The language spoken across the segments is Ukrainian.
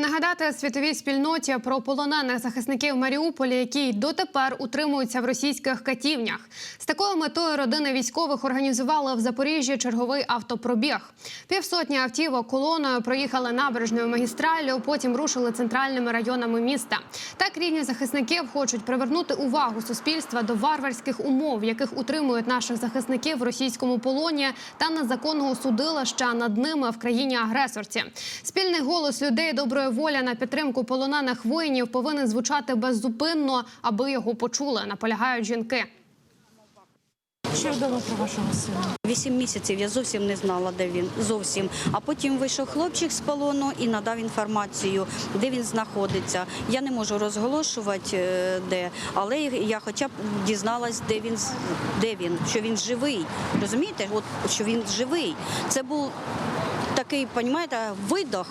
Нагадати світовій спільноті про полонених захисників Маріуполя, які дотепер утримуються в російських катівнях. З такою метою родини військових організували в Запоріжжі черговий автопробіг. Півсотні автівок колоною проїхали набережною магістраллю, потім рушили центральними районами міста. Так рідні захисників хочуть привернути увагу суспільства до варварських умов, яких утримують наших захисників в російському полоні та незаконного судилища над ними в країні агресорці. Спільний голос людей доброї волі на підтримку полонених воїнів повинен звучати беззупинно, аби його почули. Наполягають жінки. Що відомо про вашого сина? Вісім місяців я зовсім не знала, де він зовсім. А потім вийшов хлопчик з полону і надав інформацію, де він знаходиться. Я не можу розголошувати е, де, але я хоча б дізналась, де він з- де він, що він живий. Розумієте, от що він живий. Це був такий, понімаєте, видох.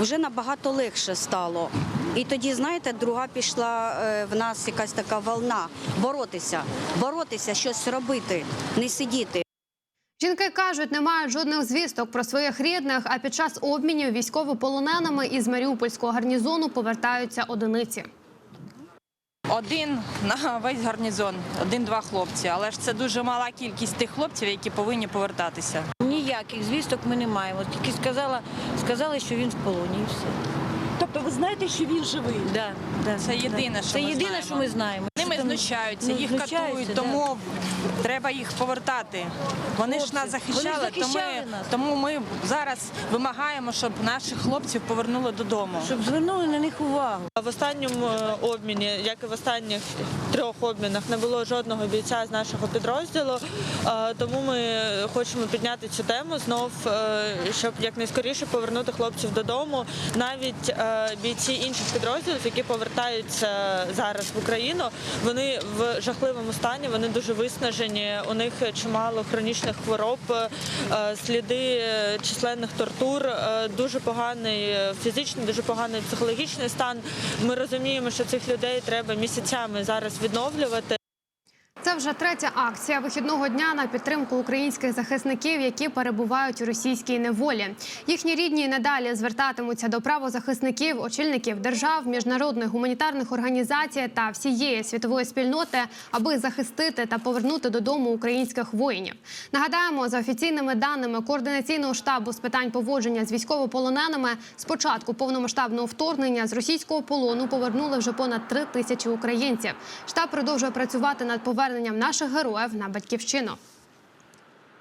Вже набагато легше стало. І тоді, знаєте, друга пішла е, в нас якась така волна боротися, боротися, щось робити, не сидіти. Жінки кажуть, не мають жодних звісток про своїх рідних. А під час обмінів військовополоненими із Маріупольського гарнізону повертаються одиниці. Один на весь гарнізон, один-два хлопці. Але ж це дуже мала кількість тих хлопців, які повинні повертатися. Ніяких звісток ми не маємо. Тільки сказала, сказали, що він в полоні і все. Тобто ви знаєте, що він живий? Да, да, Це єдине, да. що Це ми єдине, знаємо. що ми знаємо. Ними знущаються, ну, їх знущаються, катують, да. тому треба їх повертати. Вони ж нас захищали, вони тому, нас. тому ми зараз вимагаємо, щоб наших хлопців повернули додому. Щоб звернули на них увагу. В останньому е, обміні, як і в останніх трьох обмінах, не було жодного бійця з нашого підрозділу. Тому ми хочемо підняти цю тему знов, е, щоб якнайскоріше повернути хлопців додому. Навіть е, бійці інших підрозділів, які повертаються зараз в Україну, вони в жахливому стані, вони дуже виснажені. У них чимало хронічних хвороб, е, сліди численних тортур, е, дуже поганий фізичний, дуже поганий психологічний стан. Ми розуміємо, що цих людей треба місяцями зараз відновлювати. Це вже третя акція вихідного дня на підтримку українських захисників, які перебувають у російській неволі. Їхні рідні надалі звертатимуться до правозахисників, очільників держав, міжнародних гуманітарних організацій та всієї світової спільноти, аби захистити та повернути додому українських воїнів. Нагадаємо, за офіційними даними координаційного штабу з питань поводження з військовополоненими, з початку повномасштабного вторгнення з російського полону повернули вже понад три тисячі українців. Штаб продовжує працювати над поверненням наших героїв на батьківщину.